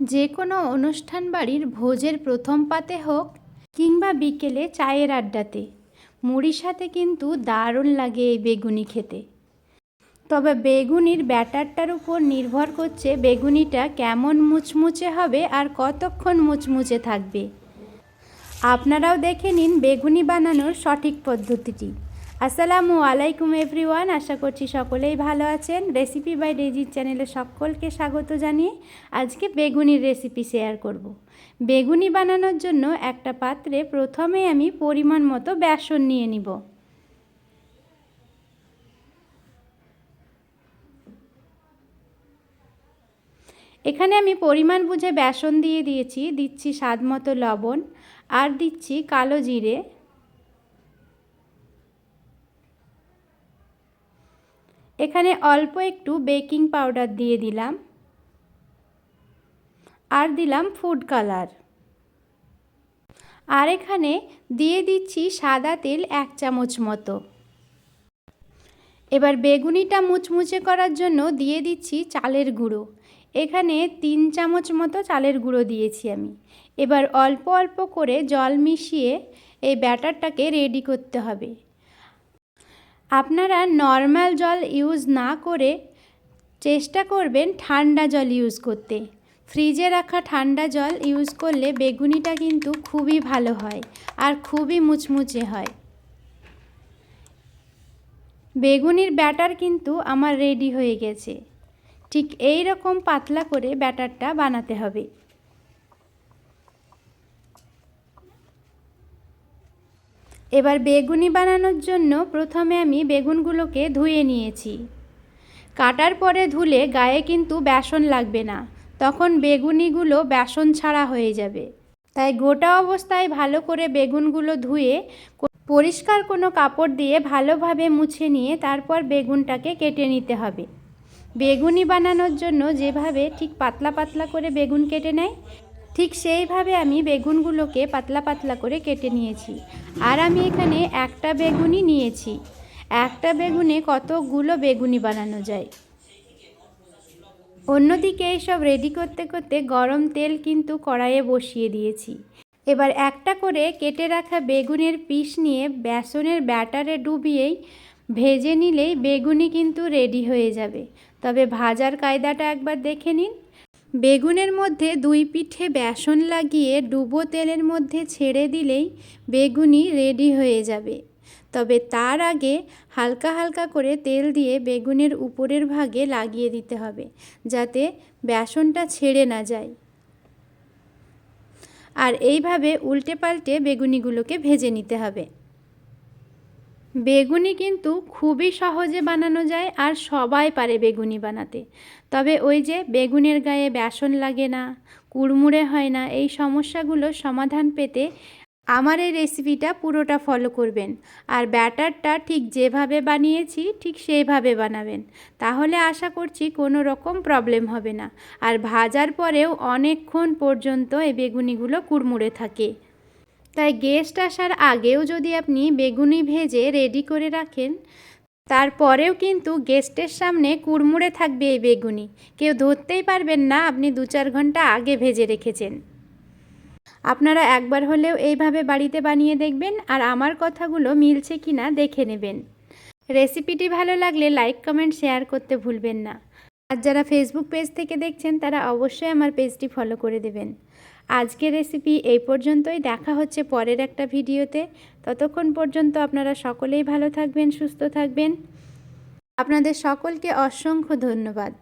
যে কোনো অনুষ্ঠান বাড়ির ভোজের প্রথম পাতে হোক কিংবা বিকেলে চায়ের আড্ডাতে, মুড়ির সাথে কিন্তু দারুণ লাগে এই বেগুনি খেতে। তবে বেগুনির ব্যাটারটার উপর নির্ভর করছে বেগুনিটা কেমন মুচমুচে হবে আর কতক্ষণ মুচমুচে থাকবে। আপনারাও দেখে নিন বেগুনি বানানোর সঠিক পদ্ধতিটি। আসসালামু আলাইকুম এভরিওয়ান, আশা করছি সকলেই ভালো আছেন। রেসিপি বাই ডেজির চ্যানেলে সকলকে স্বাগত জানিয়ে আজকে বেগুনির রেসিপি শেয়ার করব। বেগুনি বানানোর জন্য একটা পাত্রে প্রথমে আমি পরিমাণ মতো বেসন নিয়ে নিব। এখানে আমি পরিমাণ বুঝে বেসন দিয়ে দিয়েছি, দিচ্ছি স্বাদ মতো লবণ আর দিচ্ছি কালো জিরে। এখানে অল্প একটু বেকিং পাউডার দিয়ে দিলাম। আর দিলাম ফুড কালার। আর এখানে দিয়ে দিচ্ছি সাদা তেল এক চামচ মতো। এবার বেগুনিটা মুচমুচে করার জন্য দিয়ে দিচ্ছি চালের গুঁড়ো। এখানে তিন চামচ মতো চালের গুঁড়ো দিয়েছি আমি। এবার অল্প অল্প করে জল মিশিয়ে এই ব্যাটারটাকে রেডি করতে হবে। আপনারা নর্মাল জল ইউজ না করে চেষ্টা করবেন ঠান্ডা জল ইউজ করতে। ফ্রিজে রাখা ঠান্ডা জল ইউজ করলে বেগুনিটা কিন্তু খুবই ভালো হয় আর খুবই মুচমুচে হয়। বেগুনির ব্যাটার কিন্তু আমার রেডি হয়ে গেছে। ঠিক এই রকম পাতলা করে ব্যাটারটা বানাতে হবে। এবার বেগুনি বানানোর জন্য প্রথমে আমি বেগুনগুলোকে ধুয়ে নিয়েছি। কাটার পরে ধুলে গায়ে কিন্তু বেসন লাগবে না, তখন বেগুনিগুলো বেসন ছাড়া হয়ে যাবে। তাই গোটা অবস্থায় ভালো করে বেগুনগুলো ধুয়ে পরিষ্কার কোনো কাপড় দিয়ে ভালোভাবে মুছে নিয়ে তারপর বেগুনটাকে কেটে নিতে হবে। বেগুনি বানানোর জন্য যেভাবে ঠিক পাতলা পাতলা করে বেগুন কেটে নেয় ঠিক সেইভাবে আমি বেগুনগুলোকে পাতলা পাতলা করে কেটে নিয়েছি। আর আমি এখানে একটা বেগুনি নিয়েছি। একটা বেগুনে কতগুলো বেগুনি বানানো যায়? অন্যদিকে এইসব রেডি করতে করতে গরম তেল কিন্তু কড়াইয়ে বসিয়ে দিয়েছি। এবার একটা করে কেটে রাখা বেগুনের পিস নিয়ে বেসনের ব্যাটারে ডুবিয়েই ভেজে নিলেই বেগুনি কিন্তু রেডি হয়ে যাবে। তবে ভাজার কায়দাটা একবার দেখে নিন। বেগুনের মধ্যে দুই পিঠে বেসন লাগিয়ে ডুবো তেলের মধ্যে ছেড়ে দিলেই বেগুনি রেডি হয়ে যাবে। তবে তার আগে হালকা হালকা করে তেল দিয়ে বেগুনের উপরের ভাগে লাগিয়ে দিতে হবে, যাতে বেসনটা ছেড়ে না যায়। আর এইভাবে উল্টে পাল্টে বেগুনিগুলোকে ভেজে নিতে হবে। বেগুনি কিন্তু খুবই সহজে বানানো যায় আর সবাই পারে বেগুনি বানাতে। তবে ওই যে বেগুনের গায়ে বেসন লাগে না, কুড়মুড়ে হয় না, এই সমস্যাগুলো সমাধান পেতে আমার এই রেসিপিটা পুরোটা ফলো করবেন। আর ব্যাটারটা ঠিক যেভাবে বানিয়েছি, ঠিক সেইভাবে বানাবেন। তাহলে আশা করছি কোনো রকম প্রবলেম হবে না। আর ভাজার পরেও অনেকক্ষণ পর্যন্ত এই বেগুনিগুলো কুড়মুড়ে থাকে। তাই গেস্ট আসার আগেও যদি আপনি বেগুনি ভেজে রেডি করে রাখেন, তারপরেও কিন্তু গেস্টের সামনে কুড়মুড়ে থাকবে এই বেগুনি। কেউ ধরতেই পারবেন না আপনি দু চার ঘণ্টা আগে ভেজে রেখেছেন। আপনারা একবার হলেও এইভাবে বাড়িতে বানিয়ে দেখবেন আর আমার কথাগুলো মিলছে কি না দেখে নেবেন। রেসিপিটি ভালো লাগলে লাইক, কমেন্ট, শেয়ার করতে ভুলবেন না। আর যারা ফেসবুক পেজ থেকে দেখছেন, তারা অবশ্যই আমার পেজটি ফলো করে দেবেন। আজকের রেসিপি এই পর্যন্তই। দেখা হচ্ছে পরের একটা ভিডিওতে। ততক্ষণ পর্যন্ত আপনারা সকলেই ভালো থাকবেন, সুস্থ থাকবেন। আপনাদের সকলকে অসংখ্য ধন্যবাদ।